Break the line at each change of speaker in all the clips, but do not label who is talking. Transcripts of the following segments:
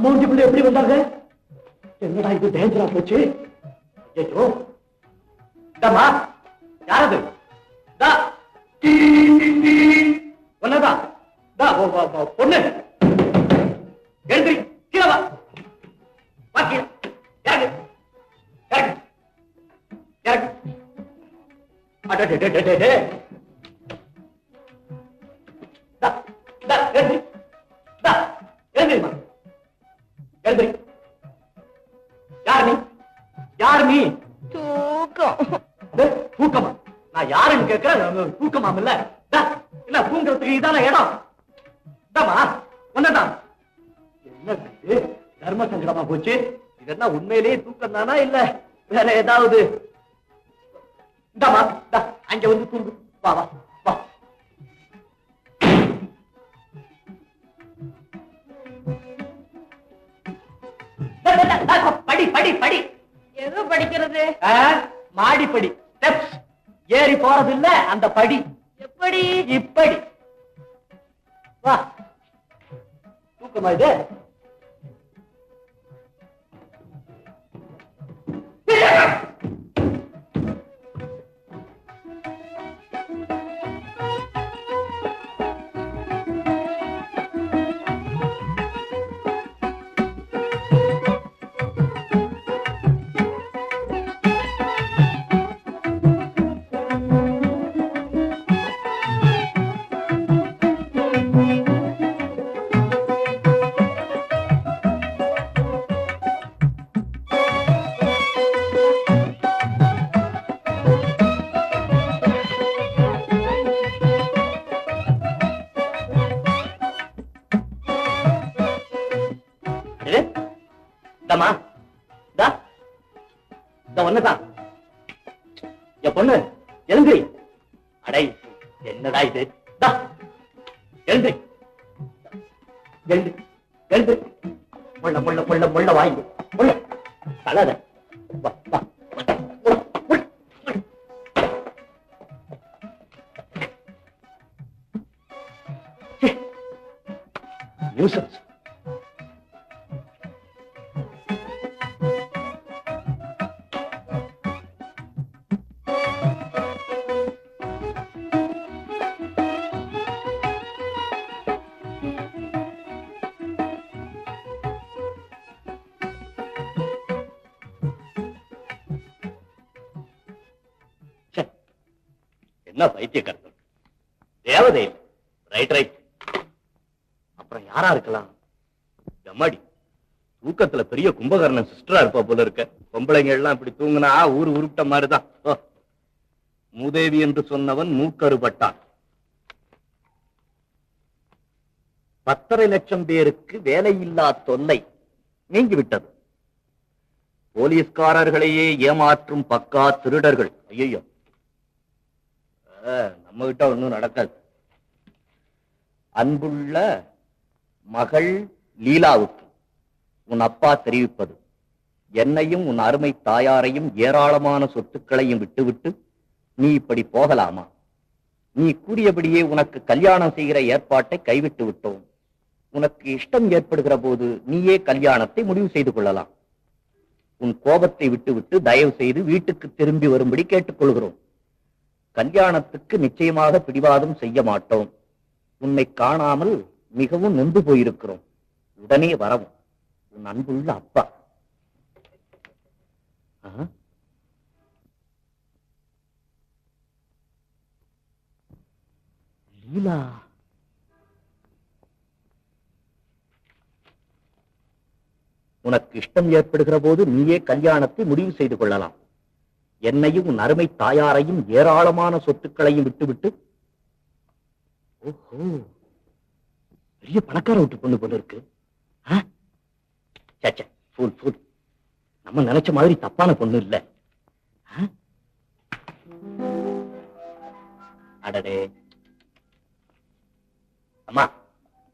நம்ம வீட்டுக்குள்ள எப்படி வந்தாங்க என்னடா இது டேஞ்சரா போச்சு ஐயோ தம்மா யாரது தா ஒன்னதான் தா ஓ, ஓ, ஓ, பொண்ணு எழுந்திரி கீழே வா வா கீழே இறங்கு இறங்கு இறங்கு அடடடடடடே. எழுந்திரி. யார் நீ? யார் நீ?
தூக்கம்.
தூக்கமா? நான் யாருன்னு கேட்கிறேன் தூக்கமாம் இல்ல இல்ல தூங்குறதுக்கு இதான இடம்? இதாம்மா ஒன்னதான் என்ன தர்ம சங்கடமா போச்சு? இதெல்லாம் உண்மையிலேயே தூக்கம் தானா இல்ல வேற ஏதாவது? இந்தாமா இந்தா அங்க வந்து தூங்கு. வா வா. படி படி படி.
எது படிக்கிறது?
மாடிப்படி ஸ்டெப்ஸ் ஏறி போறது இல்ல அந்த படி.
எப்படி?
இப்படி. வா. தூக்கமா இது? இந்த என் பொண்ணு எழுந்திரி. அடை என்னடா இது? தா எழுந்திரி. எழுந்து எழுந்து முள்ள முள்ள முள்ள முள்ள வாங்கி முள்ள தலத நியூசன்ஸ். என்ன பைத்தியக்காரன் தேவதை ரைட் ரைட் அப்புறம் யாரா இருக்கலாம்? எம்மாடி தூக்கத்துல பெரிய கும்பகர்ணன் சிஸ்டரா இருப்பா போல இருக்க. பொம்பளைங்க எல்லாம் இப்படி தூங்கினா ஊர் உருப்பிட்ட மாதிரிதான். மூதேவி என்று சொன்னவன் மூக்கருபட்டான் பத்தரை லட்சம் பேருக்கு வேலையில்லா தொல்லை நீங்கிவிட்டது. போலீஸ்காரர்களையே ஏமாற்றும் பக்கா திருடர்கள். ஐயோ நம்ம கிட்ட ஒன்றும் நடக்காது. அன்புள்ள மகள் லீலாவுக்கு உன் அப்பா தெரிவிப்பது என்னையும் உன் அருமை தாயாரையும் ஏராளமான சொத்துக்களையும் விட்டுவிட்டு நீ இப்படி போகலாமா? நீ கூறியபடியே உனக்கு கல்யாணம் செய்கிற ஏற்பாட்டை கைவிட்டு விட்டோம். உனக்கு இஷ்டம் ஏற்படுகிற போது நீயே கல்யாணத்தை முடிவு செய்து கொள்ளலாம். உன் கோபத்தை விட்டுவிட்டு தயவு செய்து வீட்டுக்கு திரும்பி வரும்படி கேட்டுக்கொள்கிறோம். கல்யாணத்துக்கு நிச்சயமாக பிடிவாதம் செய்ய மாட்டோம். உன்னை காணாமல் மிகவும் நொந்து போயிருக்கிறோம். உடனே வரவும். உன் அன்புள்ள அப்பா. லீலா. உனக்கு இஷ்டம் ஏற்படுகிற போது நீயே கல்யாணத்தை முடிவு செய்து கொள்ளலாம். என்னையும் உன் அருமை தாயாரையும் ஏராளமான சொத்துக்களையும் விட்டுவிட்டு ஓஹோ பெரிய பணக்கார விட்டு பொண்ணு பொண்ணு இருக்கு. ஆ? ச்சே, நம்ம நினைச்ச மாதிரி தப்பான பொண்ணு இல்ல. அடடே. அம்மா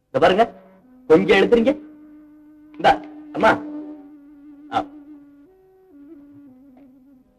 இந்த பாருங்க. கொஞ்சம் எழுதுறீங்க இந்த அம்மா.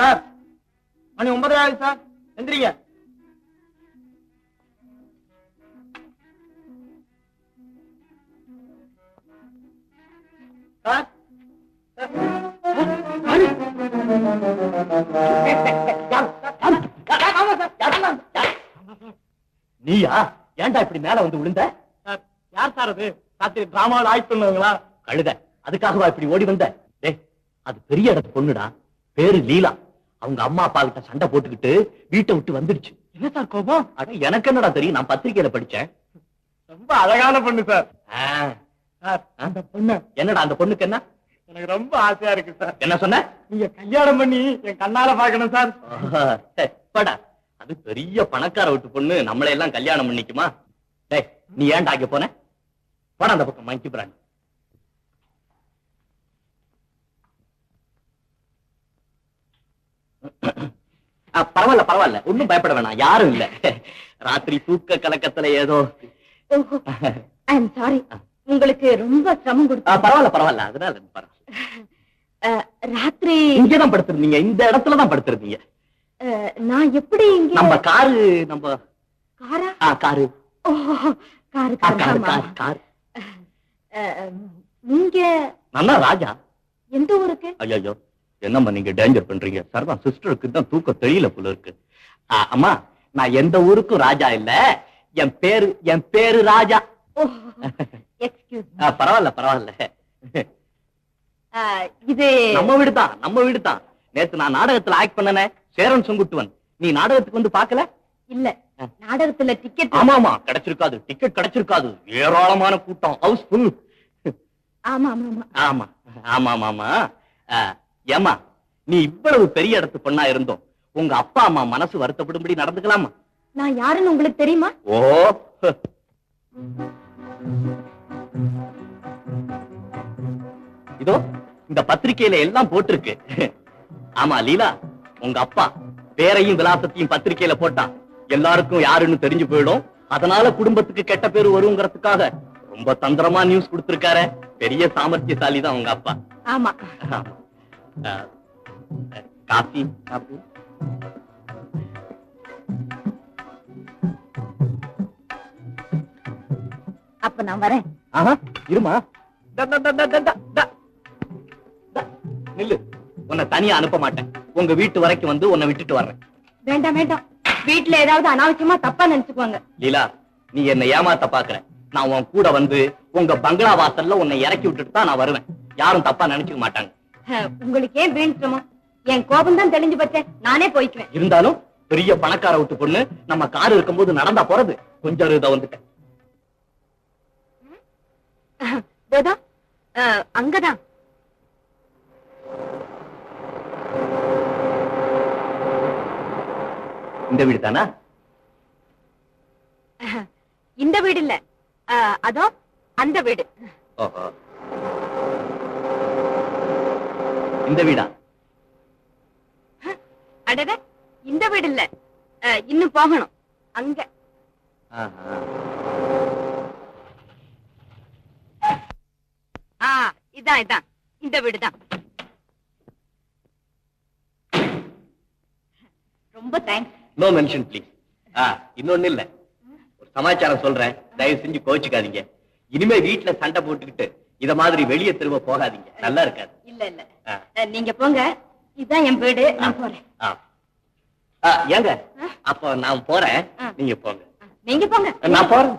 Sir மணி ஒன்பதரை ஆகுது சார். எந்திரிங்க. சார்
நீயா? ஏன்டா இப்படி மேல வந்து விழுந்த
யார் சார் அது? ராத்திரி டிராமாவில் ஆக்ட் பண்ணுவாங்களா
கழுத. அதுக்காகவா இப்படி ஓடி வந்த? அது பெரிய இடத்து பொண்ணுடா. பேரு லீலா. அவங்க அம்மா அப்பா கிட்ட சண்டை போட்டுக்கிட்டு வீட்டை விட்டு வந்துடுச்சு.
என்ன சார் கோபம்?
அட எனக்கு என்னடா தெரியும்? நான் பத்திரிக்கையில படிச்சேன்.
ரொம்ப அழகான பொண்ணு சார். அந்த பொண்ணு.
என்னடா அந்த பொண்ணுக்கு என்ன?
எனக்கு ரொம்ப ஆசையா இருக்கு சார்.
என்ன சொன்ன?
நீங்க கல்யாணம் பண்ணி என் கண்ணால பாக்கணும் சார்.
போடா. அது பெரிய பணக்கார வீட்டு பொண்ணு. நம்மளை எல்லாம் கல்யாணம் பண்ணிக்குமா? டேய் நீ ஏன்டா அங்க போன? போடா அந்த பக்கம் மங்கி பிராணி ஆ, பரவாயில்ல பரவாயில்ல. ஒண்ணும் பயப்பட வேணாம். யாரும் இல்ல. ராத்திரி தூக்க கலக்கத்துல ஏதோ.
சாரி உங்களுக்கு ரொம்ப சிரமம்
ஆ,
கொடுத்தேன்
பரவாயில்ல பரவாயில்ல. அதனால பரவாயில்ல.
ராத்திரி
இங்கதான் படுத்திருந்தீங்க. இந்த இடத்துல தான் படுத்திருந்தீங்க
நான் எப்படி இங்க
நம்ம காரு நம்ம
காரா?
ஆ, காரு.
ஓஹோ. காரு
காரு
காரு
காரு
நீங்க
நல்லா ராஜா.
எந்த ஊருக்கு?
ஐயோ என்னம்மா நீங்க டேஞ்சர் பண்றீங்க? சர்தான் சிஸ்டருக்கு தான் தூக்கம் தெரியல போல இருக்கு. அம்மா நான் எந்த ஊருக்கும் ராஜா இல்ல. என் பேரு என் பேரு ராஜா. பரவாயில்ல பரவாயில்ல.
இது
நம்ம வீடு தான் நம்ம வீடு தான் நேத்து நான் நாடகத்துல ஆக்ட் பண்ணனே சேரன் செங்குட்டுவன். நீ நாடகத்துக்கு வந்து பாக்கல
இல்ல நாடகத்துல டிக்கெட்
ஆமா ஆமா கிடைச்சிருக்காது டிக்கெட் கிடைச்சிருக்காது. ஏராளமான கூட்டம் ஹவுஸ் ஃபுல்
ஆமா ஆமா ஆமா.
ஆமா ஆமா ஆமா ஏமா நீ இவ்வளவு பெரிய இடத்து பொண்ணா இருந்தோம். உங்க அப்பா அம்மா மனசு வருத்தப்படும்படி நடந்துக்கலாமா?
நான் யாருன்னு உங்களுக்கு தெரியுமா?
ஓ இதோ இந்த பத்திரிக்கையில எல்லாம் போட்டிருக்கு. ஆமா லீலா உங்க அப்பா பேரையும் விலாசத்தையும் பத்திரிக்கையில போட்டான் எல்லாருக்கும் யாருன்னு தெரிஞ்சு போயிடும். அதனால குடும்பத்துக்கு கெட்ட பேரு வருங்கிறதுக்காக ரொம்ப தந்திரமா நியூஸ் கொடுத்திருக்காரு. பெரிய சாமர்த்தியசாலி தான் உங்க அப்பா.
ஆமா.
Coffee coffee.
அப்ப நான் வரேன்.
ஆஹா இருமா? ட, ட, ட, ட, ட, ட, ட. ட. நில்லு. உன்னை தனியா அனுப்ப மாட்டேன். உங்க வீட்டு வரைக்கும் வந்து உன்னை விட்டுட்டு வர்றேன்.
வேண்டாம் வேண்டாம். வீட்ல ஏதாவது அனாவசியமா தப்பா நினைச்சுக்குவாங்க.
லீலா நீ என்னை ஏமாத்த பாக்குற. நான் உன் கூட வந்து உங்க பங்களா வாசல்ல உன்னை இறக்கி விட்டுட்டு தான் நான் வருவேன். யாரும் தப்பா நினைச்சுக்க மாட்டாங்க.
உங்களுக்கு ஏன் வீண் என் கோபம் தான் தெளிஞ்சு போச்சே. நானே போய்க்குவேன்.
இருந்தாலும் பெரிய பணக்கார விட்டு பொண்ணு நம்ம கார் இருக்கும்போது நடந்தா போறது. கொஞ்சம் இதை வந்துட்டேன்.
அஹ், அங்கதான்.
இந்த வீடு தானா
அஹ், இந்த வீடு இல்ல அஹ், அதோ அந்த வீடு
ஓஹோ இந்த வீடா?
அடட இந்த வீடு இல்ல. இன்னும் போகணும். அங்க. இதான் இதான். இந்த வீடுதான். ரொம்ப தேங்க்ஸ்
நோ மென்ஷன் ப்ளீஸ் இன்னொன்னு இல்ல. ஒரு சமாச்சாரம் சொல்றேன். தயவு செஞ்சு கோச்சுக்காதீங்க இனிமே வீட்டுல சண்டை போட்டுக்கிட்டு இத மாதிரி வெளியே திரும்ப போகாதீங்க. நல்லா இருக்காது.
இல்ல இல்ல. நீங்க போங்க. இதான் என் வீடு. நான் போறேன்.
ஏங்க? அப்ப நான் போறேன். நீங்க போங்க.
நீங்க போங்க.
நான் போறேன்.